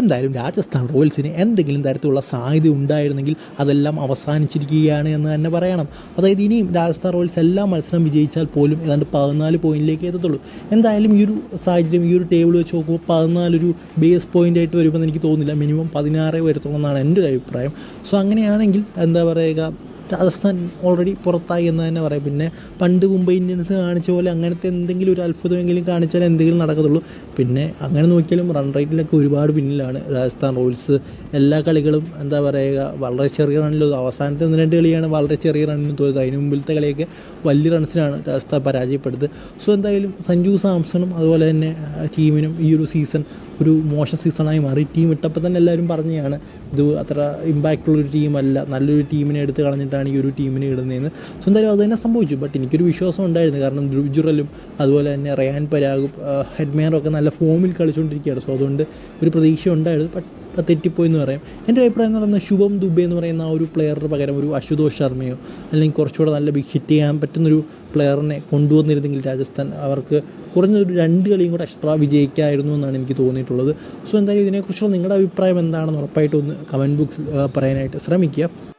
എന്തായാലും രാജസ്ഥാൻ റോയൽസിന് എന്തെങ്കിലും തരത്തിലുള്ള സാധ്യത ഉണ്ടായിരുന്നെങ്കിൽ അതെല്ലാം അവസാനിച്ചിരിക്കുകയാണ് എന്ന് തന്നെ പറയണം. അതായത് ഇനിയും രാജസ്ഥാൻ റോയൽസ് എല്ലാ മത്സരം വിജയിച്ചാൽ പോലും ഏതാണ്ട് പതിനാല് പോയിന്റിലേക്ക് എത്തത്തുള്ളൂ. എന്തായാലും ഈ ഒരു സാഹചര്യം ഈ ഒരു ടേബിൾ വെച്ച് നോക്കുമ്പോൾ പതിനാലൊരു ബേസ് പോയിന്റ് ആയിട്ട് വരുമ്പോൾ എനിക്ക് തോന്നുന്നില്ല. മിനിമം പതിനാറ് വരുത്തണമെന്നാണ് എന്റെ ഒരു അഭിപ്രായം. സോ അങ്ങനെയാണെങ്കിൽ എന്താ പറയുക രാജസ്ഥാൻ ഓൾറെഡി പുറത്തായി എന്ന് തന്നെ പറയാം. പിന്നെ പണ്ട് മുംബൈ ഇന്ത്യൻസ് കാണിച്ച പോലെ അങ്ങനത്തെ എന്തെങ്കിലും ഒരു അത്ഭുതമെങ്കിലും കാണിച്ചാൽ എന്തെങ്കിലും നടക്കത്തുള്ളൂ. പിന്നെ അങ്ങനെ നോക്കിയാലും റൺ റേറ്റിലൊക്കെ ഒരുപാട് പിന്നിലാണ്. രാജസ്ഥാൻ റോയൽസ് എല്ലാ കളികളും എന്താ പറയുക വളരെ ചെറിയ റണ്ണിലും അവസാനത്തെ ഒന്ന് രണ്ട് കളിയാണ് വളരെ ചെറിയ റണ്ണിന് തോന്നുന്നത് അതിന് മുമ്പിലത്തെ കളിയൊക്കെ വലിയ റൺസിനാണ് രാജസ്ഥാൻ പരാജയപ്പെടുന്നത്. സോ എന്തായാലും സഞ്ജു സാംസണും അതുപോലെ തന്നെ ടീമിനും ഈ ഒരു സീസൺ ഒരു മോശം സീസണായി മാറി. ടീം ഇട്ടപ്പോൾ തന്നെ എല്ലാവരും പറഞ്ഞതാണ് ഇത് അത്ര ഇമ്പാക്റ്റുള്ളൊരു ടീമല്ല നല്ലൊരു ടീമിനെ എടുത്ത് കളഞ്ഞിട്ടാണ് ഈ ഒരു ടീമിനെ ഇടുന്നതെന്ന് സോ എന്തായാലും അത് തന്നെ സംഭവിച്ചു. ബട്ട് എനിക്കൊരു വിശ്വാസം ഉണ്ടായിരുന്നു. കാരണം ധ്രുവ് അതുപോലെ തന്നെ റയാൻ പരാഗും ഹെഡ്മേറും ഒക്കെ നല്ല ഫോമിൽ കളിച്ചുകൊണ്ടിരിക്കുകയാണ്. സോ അതുകൊണ്ട് ഒരു പ്രതീക്ഷ ഉണ്ടായിരുന്നു. ബട്ട് തെറ്റിപ്പോയി എന്ന് പറയാം. എന്റെ അഭിപ്രായം എന്ന് പറയുന്നത് ശുഭം ദുബെ എന്ന് പറയുന്ന ആ ഒരു പ്ലെയറിന് പകരം ഒരു അശുതോഷ് ശർമ്മയോ അല്ലെങ്കിൽ കുറച്ചുകൂടെ നല്ല ബിഗ് ഹിറ്റ് ചെയ്യാൻ പറ്റുന്നൊരു പ്ലെയറിനെ കൊണ്ടുവന്നിരുന്നെങ്കിൽ രാജസ്ഥാൻ അവർക്ക് കുറഞ്ഞൊരു രണ്ട് കളിയും കൂടെ എക്സ്ട്രാ വിജയിക്കായിരുന്നു എന്നാണ് എനിക്ക് തോന്നിയിട്ടുള്ളത്. സോ എന്തായാലും ഇതിനെക്കുറിച്ചുള്ള നിങ്ങളുടെ അഭിപ്രായം എന്താണെന്ന് ഉറപ്പായിട്ടൊന്ന് കമന്റ് ബോക്സിൽ പറയാനായിട്ട് ശ്രമിക്കുക.